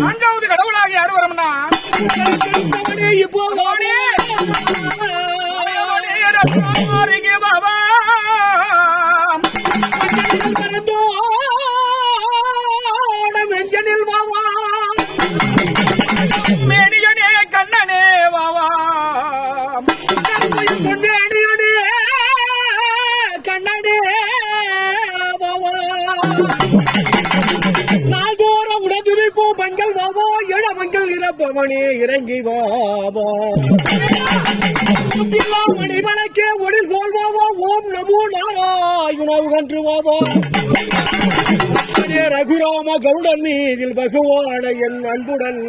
நான்காவது கடவுளாக யார் வரும்னா இப்போ பவனே இறங்கி வாவா மணிமணக்கே ஒளில் கோல்வாவா ஓம் நமோ நாராயணாவு கன்று வாவா ரகுராம கவுடன் மீதில் பகவான என் அன்புடன்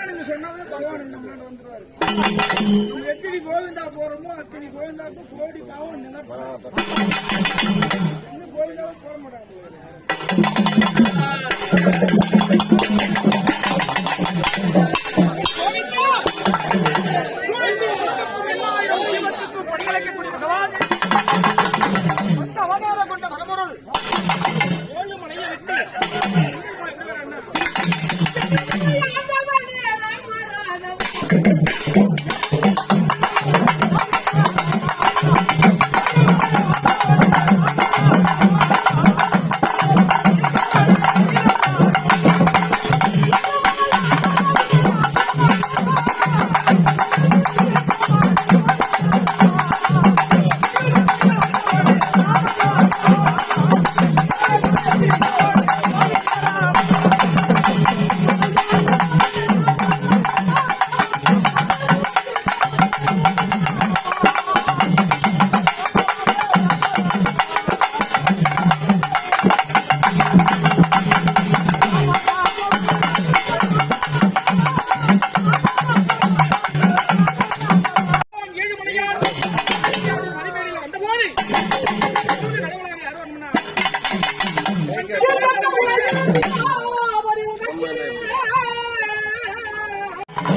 நீங்க சொன்னாவே பகவான் இந்த வந்துருவாரு நம்ம எத்தனை கோவிந்தா போறோமோ அத்தனை கோவிந்தாவுக்கு கோடி பாவம் நினைப்பாங்க இன்னும் கோவிந்தாவும் போட மாட்டாங்க. படிக்கலைக்கக்கூடிய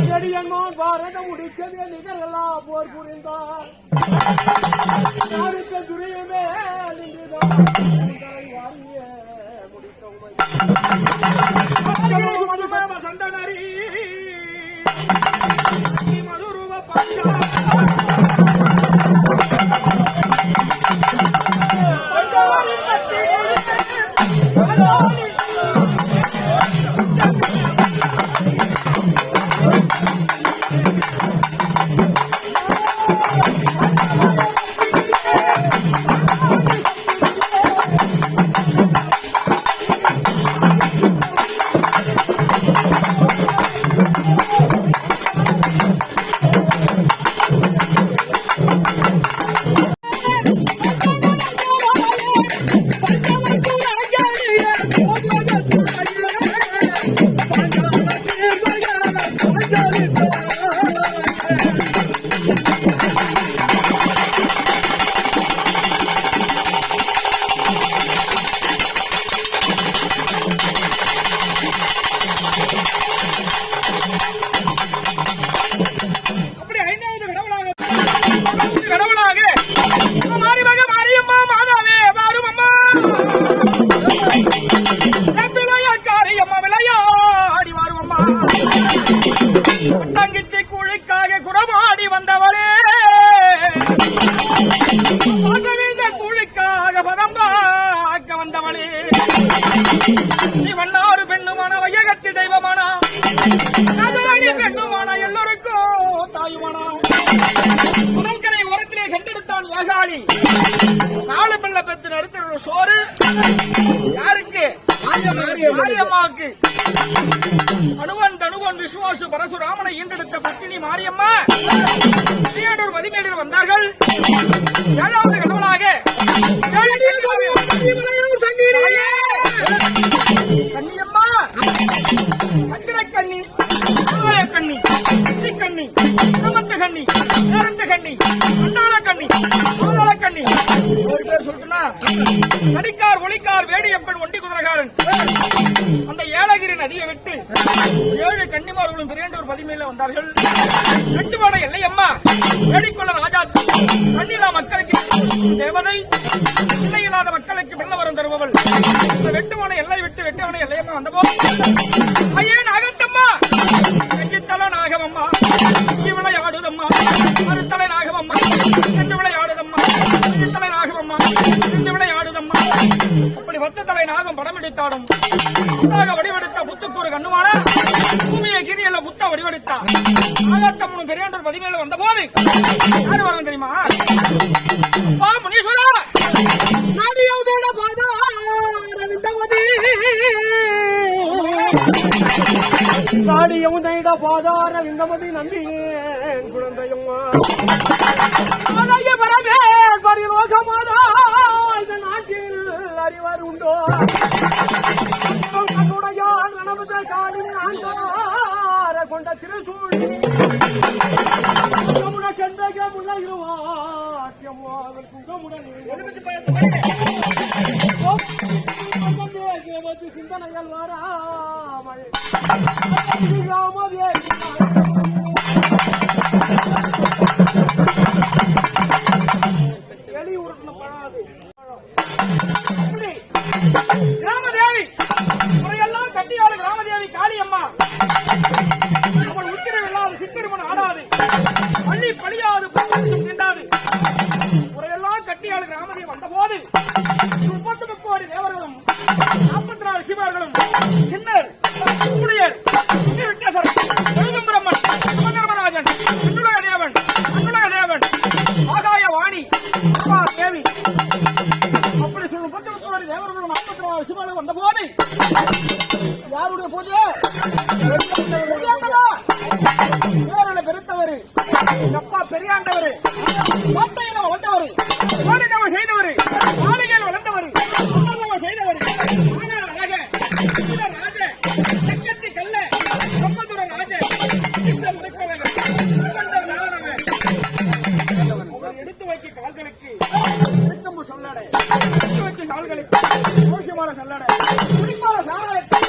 செடியன்மான் பாரதம் முடிக்கவே நிகரெல்லாம் போர் புரிந்தார் யாருக்கு துரியமே நின்றுதான் முடித்த உமை. சந்தனரி மதுரூப பஞ்சா நீ பெண்ணுமான வையகத்தி தெய்வமானா? கதவணி பெண்ணுமானா எல்லோருக்கும் தாயுமானா? முதல்கரை உரத்திலே கண்டெடுத்தான் ஏகாளி. நாலு பிள்ளை பெத்து நடத்துகிற சோறு. யாருக்கு? மாரியம்மாவுக்கு. அனுவன் தனுவன் விசுவாசு பரசுராமனை ஈண்டெடுத்த பத்தினி மாரியம்மா. தீயனூர் வந்தார்கள். ஏழாவது சொன்னா பேர் கடிக்கார் ஒளிக்கார் வேடியப்பன் ஒண்டி குதிரகாரன். அந்த ஏலகிரி நதியை விட்டு ஏழு கன்னிமார்களும் பிரியண்டூர் பதிமையில வந்தார்கள். கட்டுமான எல்லையம்மா வேடிக்கொள்ள ராஜா கண்ணிலா மக்களுக்கு தேவதை இல்லை இல்லாத மக்களுக்கு வெள்ள வரம் தருபவள். இந்த வெட்டுமான எல்லை விட்டு வெட்டுமான எல்லையம்மா வந்தபோது ஐயன் அகத்தம்மா நெஞ்சித்தல நாகமம்மா. ஒத்த தலை நாகம் படம் எடுத்தாடும். புத்தாக வடிவெடுத்த புத்துக்கூறு கண்ணுமான பூமியை கிரியல்ல புத்த வடிவெடுத்தா. நாகத்தம்மனும் பெரியாண்டர் பதிமேல வந்த போது யாரு வரணும் தெரியுமா? அப்பா முனீஸ்வரா நடியோட பாதாரவிந்தமதி நாடியமுதைட பாதாரவிந்தமதி நம்பியேன் குழந்தையம்மா. ஆலய பரமே பரிலோகமாதா இந்த நாட்டில் அறிவர் உண்டோ? கண்ணுடைய நனவுத காலின் ஆண்டார கொண்ட திருசூழி. குகமுட சென்றக முன்னையுவாத்தியமோ அவன் குகமுடன் சிந்தனைகள் வராமல் நாற்பத்தி நாலு சிவர்களும் கிண்ணர் ஊழியர் விட்டேசர் எழுதும்பிரம்மன் சிவதர்மராஜன் விண்ணுலக தேவன் அண்ணுலக தேவன் ஆகாய வாணி அப்பா தேவி. அப்படி சொல்லும் முப்பத்தி முக்கோடி தேவர்களும் நாற்பத்தி நாலு சிவனும் வந்த போது யாருடைய பூஜை? பேரில் பெருத்தவர். எங்க அப்பா பெரியாண்டவர். சொல்லடை. எடுத்து வைக்க கால்களுக்கு கோஷமான சாராயத்தை